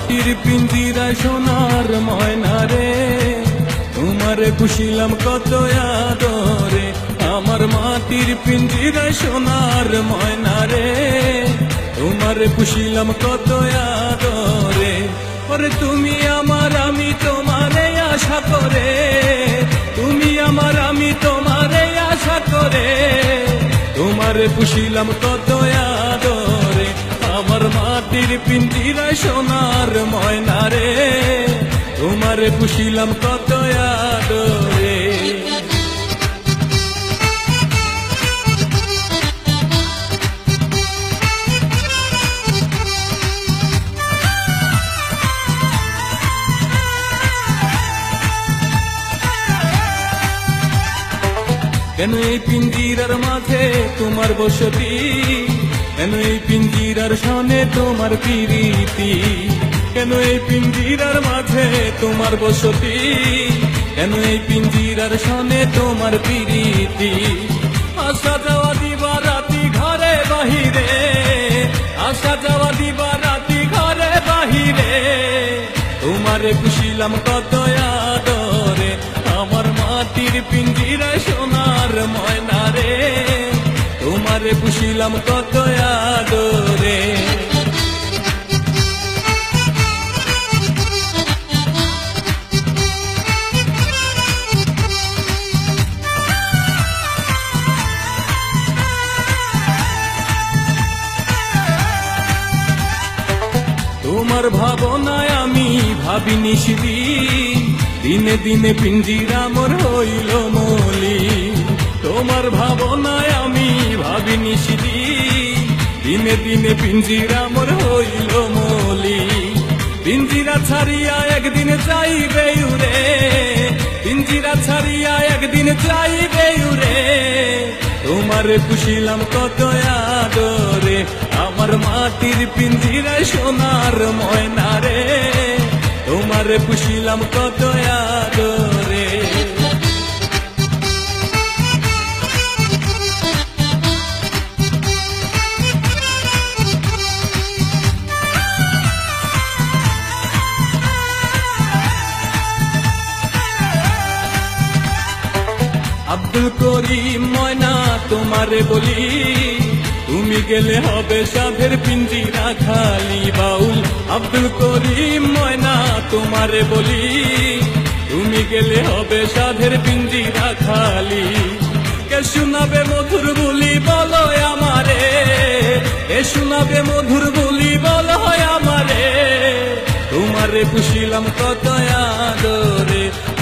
মাটির পিঞ্জিরা সোনার ময়না রে। তোমার কুশিলাম কত আদরে, আমার মাটির পিঞ্জিরা সোনার ময়না রে। তোমার কুশিলাম কত আদরে, ওরে তুমি আমার, আমি তোমারে আশা করে। তুমি আমার, আমি তোমারে আশা করে। তোমারে পুষিলাম কত আমার মাটির পিঞ্জিরায় সোনার ময়না রে। তোমারে পুষিলাম কত আদরে। কেন এই পিঞ্জিরার মাঝে তোমার বসতি? কেন এই পিঞ্জিরার সনে তোমার প্রীতি? কেন এই পিঞ্জিরার মাঝে তোমার বসতি? কেন এই পিঞ্জিরার সনে তোমার প্রীতি? আসা যাওয়া দিবা রাতি ঘরে বাহিরে। আসা যাওয়া দিবা রাতি ঘরে বাহিরে। তোমারে পুষিলাম কত আদরে। আমার মাটির পিঞ্জিরায় সোনার রে তোমারে পুষিলাম কত আদরে। তোমার ভাবনায় আমি ভাবিনি সেদিন। দিনে দিনে পিঞ্জিরা মোর হইল মলি দিনে দিনে পিঞ্জিরা মোর হইল মলি। পিঞ্জিরা ছাড়িয়া একদিন চাইবে উরে পিঞ্জিরা ছাড়িয়া একদিন চাইবে উরে তোমারে পুষিলাম কত আদরে, আমার মাটির পিঞ্জিরা সোনার ময়না রে। তোমারে পুষিলাম কত আদরে। আব্দুল করিম ময়না, তোমারে বলি, তুমি গেলে হবে সাধের পিঞ্জিরা খালি বাউল। আব্দুল করিম ময়না, তোমারে বলি, তুমি গেলে হবে সাধের পিঞ্জিরা খালি। কে শোনাবে মধুর বলি, বলো আমারে। কে শোনাবে মধুর বলি, বলো আমারে। তোমারে পুষিলাম কত আদরে।